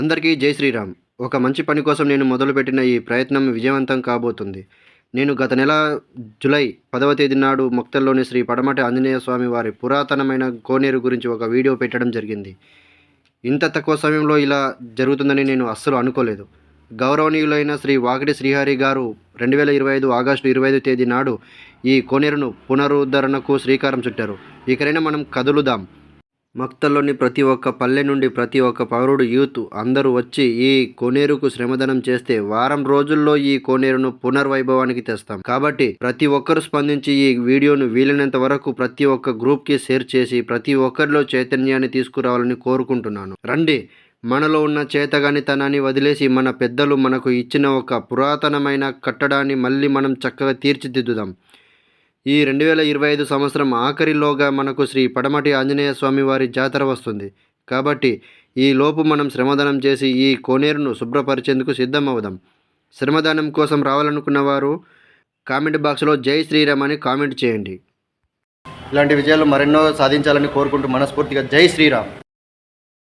అందరికీ జై శ్రీరామ్. ఒక మంచి పని కోసం నేను మొదలుపెట్టిన ఈ ప్రయత్నం విజయవంతం కాబోతుంది. నేను గత నెల జులై పదవ తేదీ నాడు మొక్తల్లోని శ్రీ పడమటి ఆంజనేయ స్వామి వారి పురాతనమైన కోనేరు గురించి ఒక వీడియో పెట్టడం జరిగింది. ఇంత తక్కువ సమయంలో ఇలా జరుగుతుందని నేను అస్సలు అనుకోలేదు. గౌరవనీయులైన శ్రీ వాకిటి శ్రీహరి గారు రెండు వేల ఇరవై ఐదు ఆగస్టు ఇరవై ఐదు తేదీ నాడు ఈ కోనేరును పునరుద్ధరణకు శ్రీకారం చుట్టారు. ఇకరైనా మనం కదులుదాం. మక్తల్లోని ప్రతి ఒక్క పల్లె నుండి ప్రతి ఒక్క పౌరుడు యూత్ అందరూ వచ్చి ఈ కోనేరుకు శ్రమదానం చేస్తే వారం రోజుల్లో ఈ కోనేరును పునర్వైభవానికి తెస్తాం. కాబట్టి ప్రతి ఒక్కరు స్పందించి ఈ వీడియోను వీలైనంత వరకు ప్రతి ఒక్క గ్రూప్కి షేర్ చేసి ప్రతి ఒక్కరిలో చైతన్యాన్ని తీసుకురావాలని కోరుకుంటున్నాను. రండి మనలో ఉన్న చేతగానితనాన్ని వదిలేసి మన పెద్దలు మనకు ఇచ్చిన ఒక పురాతనమైన కట్టడాన్ని మళ్ళీ మనం చక్కగా తీర్చిదిద్దుదాం. ఈ రెండు వేల ఇరవై ఐదు సంవత్సరం ఆఖరిలోగా మనకు శ్రీ పడమటి ఆంజనేయ స్వామి వారి జాతర వస్తుంది. కాబట్టి ఈ లోపు మనం శ్రమదానం చేసి ఈ కోనేరును శుభ్రపరిచేందుకు సిద్ధమవుదాం. శ్రమదానం కోసం రావాలనుకున్న వారు కామెంట్ బాక్స్లో జై శ్రీరామ్ అని కామెంట్ చేయండి. ఇలాంటి విజయాలు మరెన్నో సాధించాలని కోరుకుంటూ మనస్ఫూర్తిగా జై శ్రీరామ్.